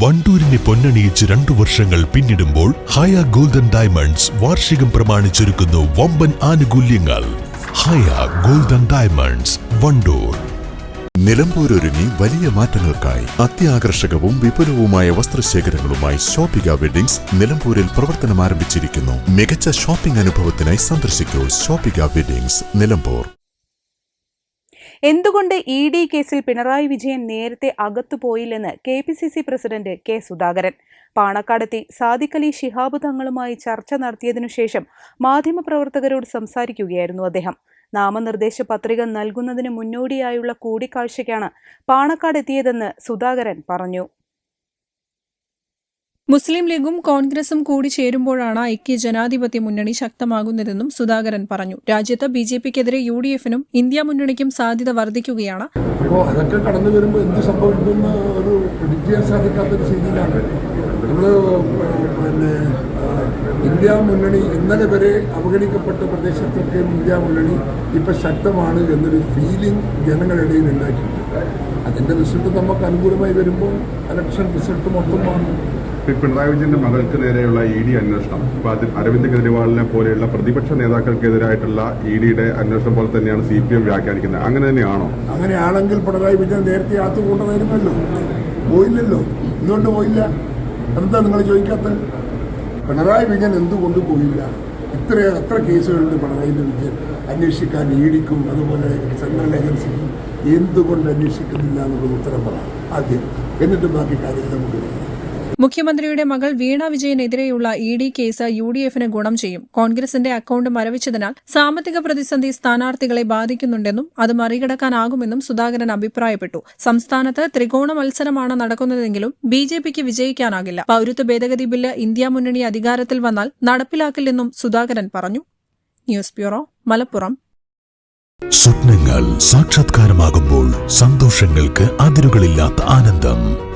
വണ്ടൂരിനെ പൊന്നണിയിച്ച് രണ്ടു വർഷങ്ങൾ പിന്നിടുമ്പോൾ ഹയ ഗോൾഡൻ ഡയമണ്ട്സ് വാർഷികം പ്രമാണിച്ചൊരുക്കുന്നു വമ്പൻ ആനുകൂല്യങ്ങൾ. Haya golden diamonds Wandoor. നിലമ്പൂരൊരുങ്ങി വലിയ മാറ്റങ്ങൾക്കായി അത്യാകർഷകവും വിപുലവുമായ വസ്ത്രശേഖരങ്ങളുമായി ഷോപ്പിക വെഡിങ്സ് നിലമ്പൂരിൽ പ്രവർത്തനം ആരംഭിച്ചിരിക്കുന്നു മികച്ച ഷോപ്പിംഗ് അനുഭവത്തിനായി സന്ദർശിക്കൂ ഷോപ്പിക വെഡിങ്സ് നിലമ്പൂർ. എന്തുകൊണ്ട് ഇ ഡി കേസിൽ പിണറായി വിജയൻ നേരത്തെ അകത്തു പോയില്ലെന്ന് K P C C president K Sudhakaran? പാണക്കാടെത്തി Sadiqali Shihab തങ്ങളുമായി ചർച്ച നടത്തിയതിനു ശേഷം മാധ്യമപ്രവർത്തകരോട് സംസാരിക്കുകയായിരുന്നു അദ്ദേഹം. നാമനിർദ്ദേശ പത്രിക നൽകുന്നതിന് മുന്നോടിയായുള്ള കൂടിക്കാഴ്ചയ്ക്കാണ് പാണക്കാടെത്തിയതെന്ന് സുധാകരൻ പറഞ്ഞു. മുസ്ലിം ലീഗും കോൺഗ്രസും കൂടി ചേരുമ്പോഴാണ് ഐക്യ ജനാധിപത്യ മുന്നണി ശക്തമാകുന്നതെന്നും സുധാകരൻ പറഞ്ഞു. രാജ്യത്ത് ബി ജെ പിക്കെതിരെ യു ഡി എഫിനും ഇന്ത്യ മുന്നണിക്കും സാധ്യത വർദ്ധിക്കുകയാണ്. അതൊക്കെ കടന്നു വരുമ്പോൾ എന്ത് ഒരു ഇന്ത്യ മുന്നണി ഇന്നലെ വരെ അവഗണിക്കപ്പെട്ട പ്രദേശത്തൊക്കെ ഇന്ത്യ മുന്നണി ഇപ്പം ശക്തമാണ് എന്നൊരു ഫീലിംഗ് ജനങ്ങളിടയിൽ ഉണ്ടാക്കിയിട്ടുണ്ട് അതിന്റെ റിസൾട്ട് നമുക്ക് അനുകൂലമായി വരുമ്പോൾ ഇലക്ഷൻ റിസൾട്ട് മൊത്തം മാറും. പിണറായി വിജയന്റെ മകൾക്ക് നേരെയുള്ള ഇ ഡി അന്വേഷണം. ഇപ്പൊ അതിൽ അരവിന്ദ് കെജ്രിവാളിനെ പോലെയുള്ള പ്രതിപക്ഷ നേതാക്കൾക്കെതിരായിട്ടുള്ള ഇ ഡിയുടെ അന്വേഷണം പോലെ തന്നെയാണ് സി പി എം വ്യാഖ്യാനിക്കുന്നത്. അങ്ങനെ തന്നെയാണോ? അങ്ങനെയാണെങ്കിൽ പിണറായി വിജയൻ നേരത്തെ ആത്തു കൊണ്ടുവരുമല്ലോ പോയില്ലല്ലോ. എന്തുകൊണ്ട് പോയില്ല. എന്താ നിങ്ങൾ ചോദിക്കാത്തത്? പിണറായി വിജയൻ എന്തുകൊണ്ട് പോയില്ല? ഇത്ര എത്ര കേസുകളുണ്ട് പിണറായിന്റെ വിജയൻ അന്വേഷിക്കാൻ ഈടിക്കും അതുപോലെ സെൻട്രൽ ഏജൻസിക്കും എന്തുകൊണ്ട് അന്വേഷിക്കുന്നില്ല എന്നുള്ള ഉത്തരം പറ. ആദ്യം. എന്നിട്ട് ബാക്കി കാര്യങ്ങൾ നമുക്ക് പറയാം മുഖ്യമന്ത്രിയുടെ മകൾ Veena വിജയനെതിരെയുള്ള E D case U D എഫിന് ഗുണം ചെയ്യും. കോൺഗ്രസിന്റെ അക്കൌണ്ട് മരവിച്ചതിനാൽ സാമ്പത്തിക പ്രതിസന്ധി സ്ഥാനാർത്ഥികളെ ബാധിക്കുന്നുണ്ടെന്നും അത് മറികടക്കാനാകുമെന്നും സുധാകരൻ അഭിപ്രായപ്പെട്ടു. സംസ്ഥാനത്ത് ത്രികോണ മത്സരമാണ് നടക്കുന്നതെങ്കിലും ബി ജെ പിക്ക് വിജയിക്കാനാകില്ല. പൌരത്വ ഭേദഗതി ബില്ല് ഇന്ത്യ മുന്നണി അധികാരത്തിൽ വന്നാൽ നടപ്പിലാക്കില്ലെന്നും സുധാകരൻ പറഞ്ഞു. News bureau Malappuram. സ്വപ്നങ്ങൾ സാക്ഷാത്കാരമാകുമ്പോൾ സന്തോഷങ്ങൾക്ക് അതിരുകളില്ലാത്ത ആനന്ദം.